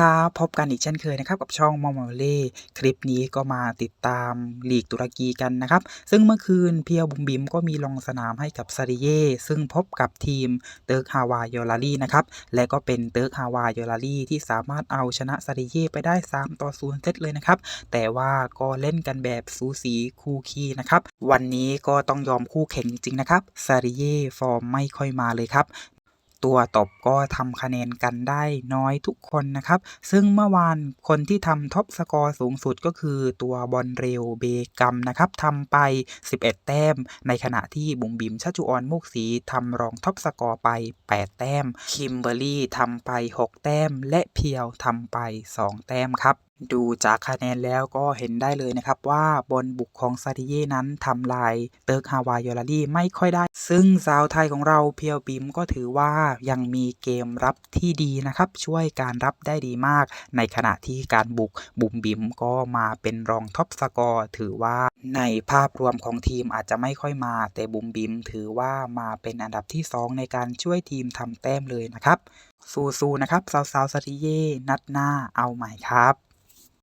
ครับพบกันอีกเช่นเคยนะครับกับช่องมอมเล่คลิปนี้ก็มาติดตามลีกตุรกีกันนะครับ ซึ่งเมื่อคืนเพียวบุมบิมก็มีลงสนามให้กับซาริเย่ซึ่งพบกับทีมเติร์กฮาวายโยลารีนะครับและก็เป็นเติร์กฮาวายโยลารีที่สามารถเอาชนะซาริเย่ไปได้ 3 ต่อ0เซตเลยนะครับ แต่ว่าก็เล่นกันแบบสูสีคู่ขี้นะครับวันนี้ก็ต้องยอมคู่แข่งจริงๆนะครับซาริเย่ฟอร์มไม่ค่อยมาเลยครับ ตัวตบก็ทำคะแนนกันได้น้อยทุกคนนะครับ ซึ่งเมื่อวานคนที่ทำท็อปสกอร์สูงสุดก็คือตัวบอลเรวเบกัมนะครับทำไป 11 แต้ม ในขณะที่บุ๋มบิมชัจุออนมุกสีทำรองท็อปสกอร์ไป 8 แต้ม คิมเบอร์รี่ทำไป 6 แต้ม และเพียวทำไป 2 แต้มครับ ดูจากคะแนนแล้วก็เห็นได้เลยนะครับว่าบอลบุกของซาดิเย่นั้นทำลายเติร์กฮาวายโยลารีไม่ค่อยได้ ซึ่งสาวไทยของเราเพียวบิมก็ถือว่ายังมีเกมรับที่ดีนะครับ ช่วยการรับได้ดีมาก ในขณะที่การบุกบุมบิมก็มาเป็นรองท็อปสกอร์ถือว่าในภาพรวมของทีมอาจจะไม่ค่อยมา แต่บุมบิมถือว่ามาเป็นอันดับที่ 2 ในการช่วยทีมทำแต้มเลยนะครับสู้ๆนะครับสาวๆซาดิเย่นัดหน้าเอาใหม่ครับ